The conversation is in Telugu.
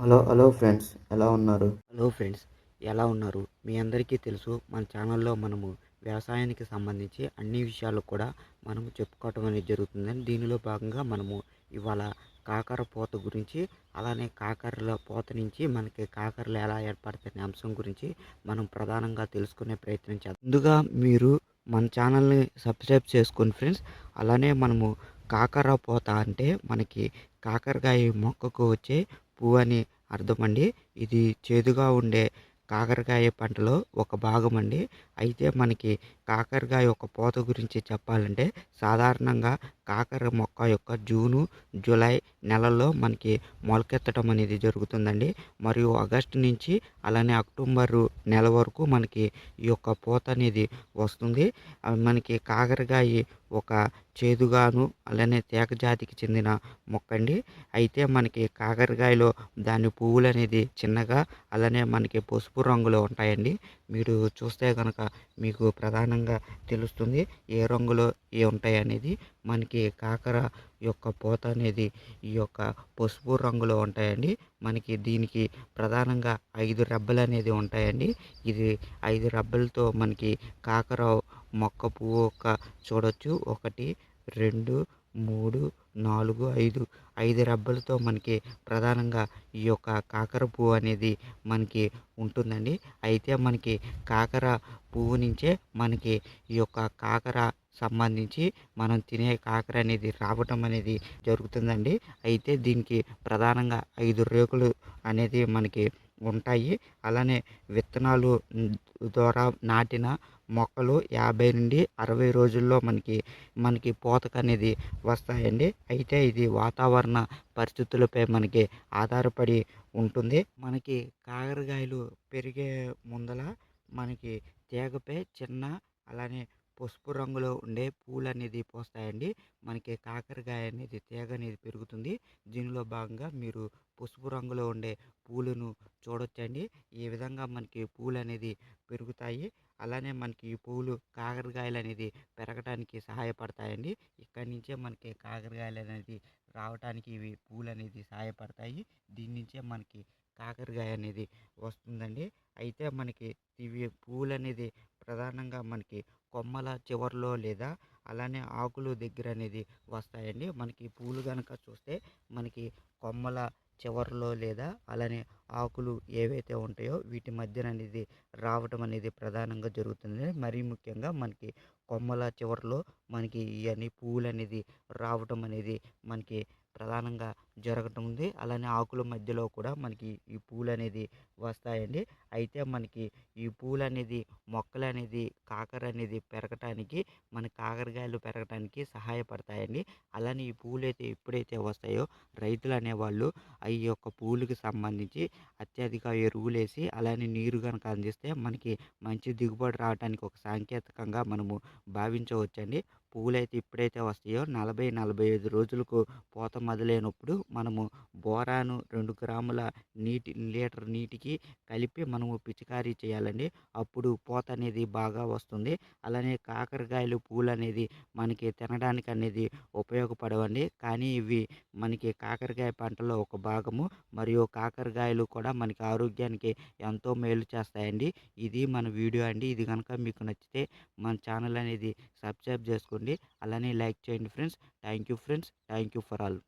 హలో హలో ఫ్రెండ్స్ ఎలా ఉన్నారు? హలో ఫ్రెండ్స్ ఎలా ఉన్నారు? మీ అందరికీ తెలుసు మన ఛానల్లో మనము వ్యవసాయానికి సంబంధించి అన్ని విషయాలు కూడా మనము చెప్పుకోవటం అనేది జరుగుతుందని దీనిలో భాగంగా మనము ఇవాళ కాకర పోత గురించి అలానే కాకరల పోత నుంచి మనకి కాకరలు ఎలా ఏర్పడతాయనే అంశం గురించి మనం ప్రధానంగా తెలుసుకునే ప్రయత్నం చేద్దాం. ముందుగా మీరు మన ఛానల్ని సబ్స్క్రైబ్ చేసుకోండి ఫ్రెండ్స్ అలానే మనము కాకర పోత అంటే మనకి కాకరకాయ మొక్కకు వచ్చే పువ్వు అని అర్థం అండి ఇది చేదుగా ఉండే కాకరకాయ పంటలో ఒక భాగం అండి అయితే మనకి కాకరకాయ యొక్క పూత గురించి చెప్పాలంటే సాధారణంగా కాకర మొక్క యొక్క జూను జూలై నెలల్లో మనకి మొలకెత్తడం అనేది జరుగుతుందండి. మరియు ఆగస్టు నుంచి అలానే అక్టోబర్ నెల వరకు మనకి ఈ యొక్క పూత అనేది వస్తుంది. మనకి కాకరకాయ ఒక చేదుగాను అలానే తేక జాతికి చెందిన మొక్క అండి అయితే మనకి కాకరకాయలో దాని పువ్వులు అనేది చిన్నగా అలానే మనకి పసుపు రంగులో ఉంటాయండి. మీరు చూస్తే కనుక మీకు ప్రధానంగా తెలుస్తుంది ఏ రంగులో ఏ ఉంటాయి అనేది మనకి కాకర యొక్క పూత అనేది ఈ యొక్క పసుపు రంగులో ఉంటాయండి. మనకి దీనికి ప్రధానంగా ఐదు రెబ్బలు అనేది ఉంటాయండి. ఇది ఐదు రెబ్బలతో మనకి కాకర మొక్క పువ్వు ఒక చూడొచ్చు. ఒకటి రెండు మూడు నాలుగు ఐదు. ఐదు రెబ్బలతో మనకి ప్రధానంగా ఈ యొక్క కాకర పువ్వు అనేది మనకి ఉంటుందండి. అయితే మనకి కాకర పువ్వు నుంచే మనకి ఈ యొక్క కాకర సంబంధించి మనం తినే కాకర అనేది రావటం అనేది జరుగుతుందండి. అయితే దీనికి ప్రధానంగా ఐదు రేకులు అనేది మనకి ఉంటాయి. అలానే విత్తనాలు ద్వారా నాటిన మొక్కలు యాభై నుండి అరవై రోజుల్లో మనకి మనకి పూతక అనేది వస్తాయండి. అయితే ఇది వాతావరణ పరిస్థితులపై మనకి ఆధారపడి ఉంటుంది. మనకి కాకరకాయలు పెరిగే ముందల మనకి తీగపై చిన్న అలానే పసుపు రంగులో ఉండే పూలు అనేది పోస్తాయండి. మనకి కాకరకాయ అనేది తీగ అనేది పెరుగుతుంది. దీనిలో భాగంగా మీరు పసుపు రంగులో ఉండే పూలను చూడొచ్చండి. ఈ విధంగా మనకి పూలు అనేది పెరుగుతాయి. అలానే మనకి ఈ పూలు కాకరకాయలు అనేది పెరగడానికి సహాయపడతాయండి. ఇక్కడి నుంచే మనకి కాకరకాయలు అనేది రావడానికి ఇవి పూలు అనేది సహాయపడతాయి. దీని నుంచే మనకి కాకరకాయ అనేది వస్తుందండి. అయితే మనకి ఇవి పూలు అనేది ప్రధానంగా మనకి కొమ్మల చివరిలో లేదా అలానే ఆకులు దగ్గర అనేది వస్తాయండి. మనకి పూలు కనుక చూస్తే మనకి కొమ్మల చివరిలో లేదా అలానే ఆకులు ఏవైతే ఉంటాయో వీటి మధ్యన అనేది రావటం అనేది ప్రధానంగా జరుగుతుంది మరీ ముఖ్యంగా మనకి కొమ్మల చివరిలో మనకి ఇవన్నీ పూలు అనేది రావటం అనేది మనకి ప్రధానంగా జరగటం ఉంది. అలానే ఆకుల మధ్యలో కూడా మనకి ఈ పూలు అనేది వస్తాయండి. అయితే మనకి ఈ పూలు అనేది మొక్కలు అనేది కాకర అనేది పెరగటానికి మన కాకరకాయలు పెరగటానికి సహాయపడతాయండి. అలానే ఈ పూలు అయితే ఎప్పుడైతే వస్తాయో రైతులు అనేవాళ్ళు ఈ యొక్క పూలకు సంబంధించి అత్యధిక ఎరువులు వేసి అలానే నీరు కనుక అందిస్తే మనకి మంచి దిగుబడి రావడానికి ఒక సాంకేతికంగా మనము భావించవచ్చండి. పువ్వులైతే ఇప్పుడైతే ఎప్పుడైతే వస్తాయో నలభై నలభై ఐదు రోజులకు పూత మొదలైనప్పుడు మనము బోరాను రెండు గ్రాముల నీటి లీటర్ నీటికి కలిపి మనము పిచికారీ చేయాలండి. అప్పుడు పూత అనేది బాగా వస్తుంది. అలానే కాకరకాయలు పూలు అనేది మనకి తినడానికి అనేది ఉపయోగపడవండి. కానీ ఇవి మనకి కాకరకాయ పంటలో ఒక భాగము. మరియు కాకరకాయలు కూడా మనకి ఆరోగ్యానికి ఎంతో మేలు చేస్తాయండి. ఇది మన వీడియో అండి. ఇది కనుక మీకు నచ్చితే మన ఛానల్ అనేది సబ్స్క్రైబ్ చేసుకోండి. అలానే లైక్ చేయండి friends. Thank you friends. Thank you for all.